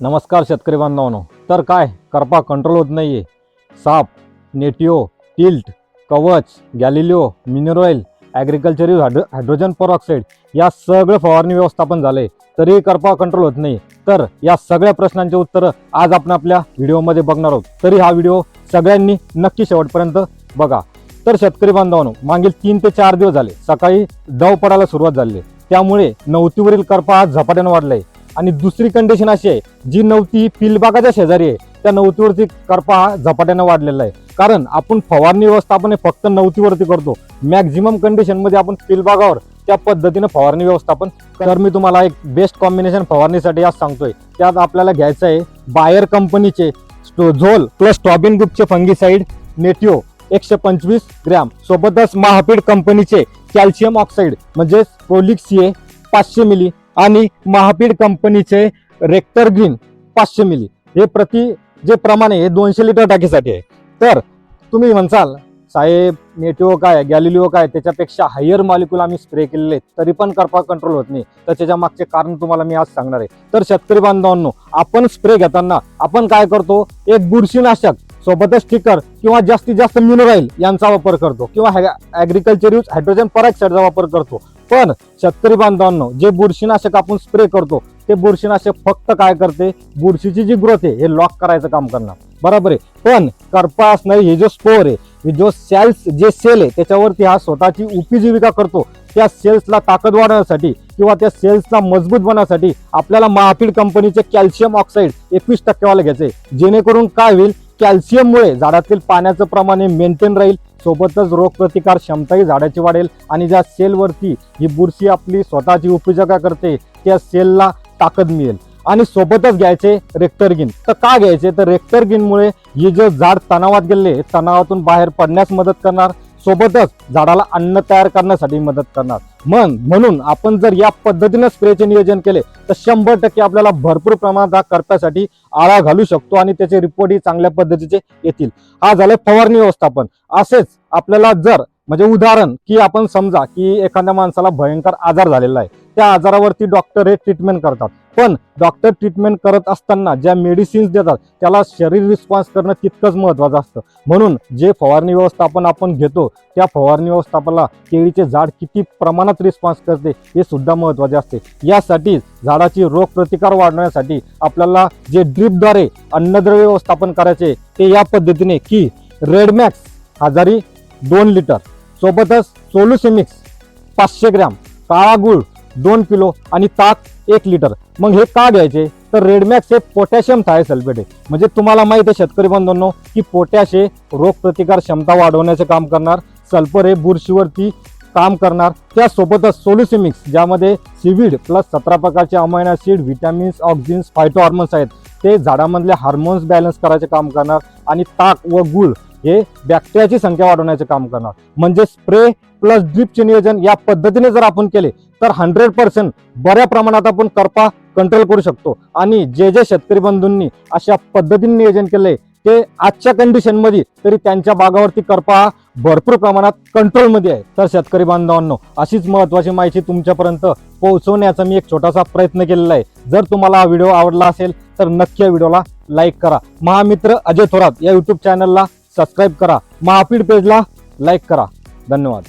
नमस्कार शेतकरी बांधवांनो. तर काय? करपा कंट्रोल होत नाही आहे साप नेटिओ टिल्ट कवच गॅलिलिओ मिनरॉईल agriculture use hydro hydrogen peroxide या सगळं फवारणी व्यवस्थापन झालंय. तरीही करपा कंट्रोल होत नाही तर या सगळ्या प्रश्नांचे उत्तरं आज आपण आपल्या व्हिडिओमध्ये बघणार आहोत. तरी हा व्हिडिओ सगळ्यांनी नक्की शेवटपर्यंत बघा. तर शेतकरी बांधवांनो मागील तीन ते चार दिवस झाले. सकाळी दव पडायला सुरुवात झाली. आहे. त्यामुळे नवतीवरील करपा आज झपाट्यानं वाढलाय. आणि दुसरी कंडिशन अशी आहे जी नवती पिलबागाच्या शेजारी आहे त्या नवतीवरती करपा हा झपाट्यानं वाढलेला आहे. कारण आपण फवारणी व्यवस्थापन हे फक्त नवतीवरती करतो. मॅक्झिमम कंडिशनमध्ये आपण पिलबागावर त्या पद्धतीनं फवारणी व्यवस्थापन तर मी तुम्हाला एक बेस्ट कॉम्बिनेशन फवारणीसाठी आज सांगतोय. त्यात आपल्याला घ्यायचं आहे बायर कंपनीचे झोल प्लस स्टॉबिन ग्रुपचे फंगीसाईड नेटिओ एकशे पंचवीस ग्रॅम सोबतच महापीड कंपनीचे कॅल्शियम ऑक्साईड म्हणजेच प्रोलिक पाचशे मिली आणि महापीड कंपनीचे रेक्टर ग्रीन पाचशे मिली. हे प्रति जे प्रमाण आहे हे दोनशे लिटर टाकीसाठी आहे. तर तुम्ही म्हणसाल साहेब नेटिओ काय गॅलिलिओ काय त्याच्यापेक्षा हायर मॉलिक्युल आम्ही स्प्रे केलेले आहेत. तरी पण करपा कंट्रोल होत नाही. तर त्याच्या मागचे कारण तुम्हाला मी आज सांगणार आहे. तर शेतकरी बांधवांनो आपण स्प्रे घेताना आपण काय करतो? एक बुरशीनाशक सोबतच स्टिकर किंवा जास्तीत जास्त मिनरॉईल यांचा वापर करतो. किंवा ॲग्रिकल्चर यूज हायड्रोजन पराक्साईडचा वापर करतो. पण शेतकरी बांधवांनो जे बुरशीनाशक आपण स्प्रे करतो ते बुरशीनाशक फक्त काय करते? बुरशीची जी ग्रोथ आहे हे लॉक करायचं काम करणार. बरोबर आहे? पण करपा असणारी हे जो स्पोर आहे हे जो सेल्स जे सेल आहे त्याच्यावरती हा स्वतःची उपजीविका करतो. त्या सेल्सला ताकद वाढवण्यासाठी किंवा त्या सेल्सला मजबूत बनवण्यासाठी आपल्याला महापीड कंपनीचे कॅल्शियम ऑक्साईड एकवीस टक्केवाला घ्यायचे जेणेकरून काय होईल? कॅल्शियममुळे झाडातील पाण्याचं प्रमाण हे मेंटेन राहील. सोबतच रोगप्रतिकार क्षमताही झाडाची वाढेल आणि ज्या सेलवरती ही बुरशी आपली स्वतःची उपयोजका करते त्या सेलला ताकद मिळेल. आणि सोबतच घ्यायचे रेक्टरगिन तर का घ्यायचे? तर रेक्टरगिनमुळे हे जे झाड तणावात गेले तणावातून बाहेर पडण्यास मदत करणार सोबतच झाडाला अन्न तयार करण्यासाठी मदत करणार. मन म्हणून आपण जर या पद्धतीनं स्प्रेचे नियोजन केले तर शंभर टक्के आपल्याला भरपूर प्रमाणात हा करप्यासाठी आळा घालू शकतो आणि त्याचे रिपोर्टही चांगल्या पद्धतीचे येतील. हा झालं फवारणी व्यवस्थापन. असेच आपल्याला जर म्हणजे उदाहरण की आपण समजा की एखाद्या माणसाला भयंकर आजार झालेला आहे. त्या आजारावरती डॉक्टर हे ट्रीटमेंट करतात. पण डॉक्टर ट्रीटमेंट करत असताना ज्या मेडिसिन्स देतात त्याला शरीर रिस्पॉन्स करणं तितकंच महत्वाचं असतं. म्हणून जे फवारणी व्यवस्थापन आपण घेतो त्या फवारणी व्यवस्थापनाला केळीचे झाड किती प्रमाणात रिस्पॉन्स करते हे सुद्धा महत्त्वाचे असते. यासाठी झाडाची रोगप्रतिकार वाढवण्यासाठी आपल्याला जे ड्रीपद्वारे अन्नद्रव्य व्यवस्थापन करायचे ते या पद्धतीने की रेडमॅक्स हजारी दोन लिटर सोबतच सोलुसिमिक्स पाचशे ग्रॅम काळा गुळ दोन किलो आणि ताक एक लिटर मग हे का घ्यायचे? तर रेडमॅक्स हे पोटॅशियम थायसल्फेट आहे. म्हणजे तुम्हाला माहिती आहे शेतकरी बांधवांनो की पोटॅश हे रोगप्रतिकार क्षमता वाढवण्याचे काम करणार सल्फर हे बुरशीवरती काम करणार. त्यासोबतच सोल्युसिमिक्स ज्यामध्ये सिविड प्लस सतरा प्रकारचे amino acid vitamins auxins phyto hormones आहेत. ते झाडामधले हार्मोन्स बॅलन्स करायचे काम करणार आणि ताक व गुळ हे बॅक्टेरियाची संख्या वाढवण्याचे काम करणार. म्हणजे स्प्रे प्लस ड्रीपचे नियोजन या पद्धतीने जर आपण केले तर हंड्रेड पर्सेंट बऱ्या प्रमाणात आपण करपा कंट्रोल करू शकतो. आणि जे जे शेतकरी बंधूंनी अशा पद्धतीने नियोजन केले ते आजच्या कंडिशनमध्ये तरी त्यांच्या बागावरती करपा भरपूर प्रमाणात कंट्रोलमध्ये आहे. तर शेतकरी बांधवांनो अशीच महत्वाची माहिती तुमच्यापर्यंत पोहोचवण्याचा मी एक छोटासा प्रयत्न केलेला आहे. जर तुम्हाला हा व्हिडिओ आवडला असेल तर नक्की या व्हिडिओला लाईक करा. महामित्र अजय थोरात या युट्यूब चॅनलला सबस्क्राईब करा. महापीड पेजला लाईक करा. धन्यवाद.